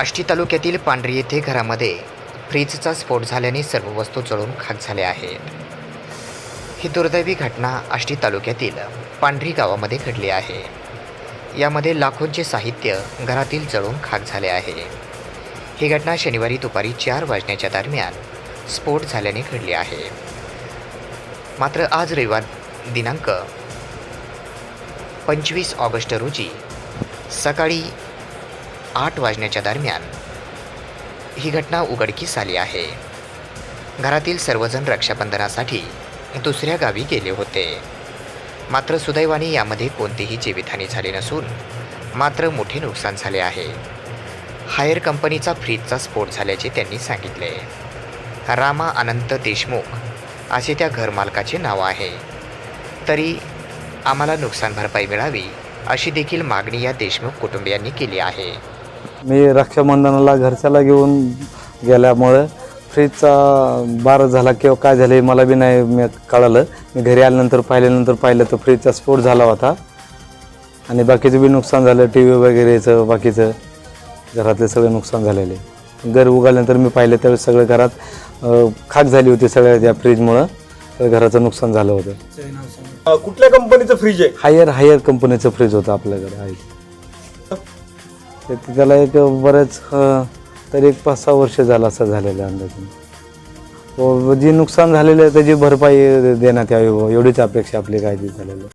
आष्टी तालुक्यातील पांढरी येथे घरामध्ये फ्रीजचा स्फोट झाल्याने सर्व वस्तू जळून खाक झाल्या आहेत. ही दुर्दैवी घटना आष्टी तालुक्यातील पांढरी गावामध्ये घडली आहे. यामध्ये लाखोंचे साहित्य घरातील जळून खाक झाले आहे. ही घटना शनिवारी दुपारी चार वाजण्याच्या दरम्यान स्फोट झाल्याने घडली आहे. मात्र आज रविवार दिनांक पंचवीस ऑगस्ट रोजी सकाळी आठ वाजण्याच्या दरम्यान. ही घटना उघडकीस आली आहे. घरातील सर्वजण रक्षाबंधनासाठी दुसऱ्या गावी गेले होते. मात्र सुदैवाने यामध्ये कोणतीही जीवितहानी झाली नसून मात्र मोठे नुकसान झाले आहे. हायर कंपनीचा फ्रीजचा स्फोट झाल्याचे त्यांनी सांगितले. रामा अनंत देशमुख असे त्या घरमालकाचे नाव आहे. तरी आम्हाला नुकसान भरपाई मिळावी अशी देखील मागणी या देशमुख कुटुंबियांनी केली आहे. मी रक्षाबंधनाला घरच्याला घेऊन गेल्यामुळं फ्रीजचा बार झाला किंवा काय झालं हे मला बी नाही मी कळालं. मी घरी आल्यानंतर पाहिल्यानंतर पाहिलं तर फ्रीजचा स्फोट झाला होता. आणि बाकीचं बी नुकसान झालं टी व्ही वगैरेचं बाकीचं. घरातले सगळे नुकसान झालेले. घर उघडल्यानंतर मी पाहिलं त्यावेळेस सगळं घरात खाक झाली होती सगळ्या त्या फ्रीजमुळं. तर घराचं नुकसान झालं होतं. कुठल्या कंपनीचं फ्रीज आहे? हायर हायर कंपनीचं फ्रीज होतं आपल्याकडे आहे. तर त्याला एक बरेच तरी एक पाच सहा वर्ष झालं असं झालेलं आहे अंदाजे व जी नुकसान झालेलं आहे त्याची भरपाई देण्यात यावी एवढीच अपेक्षा आपली काय ती झालेली आहे.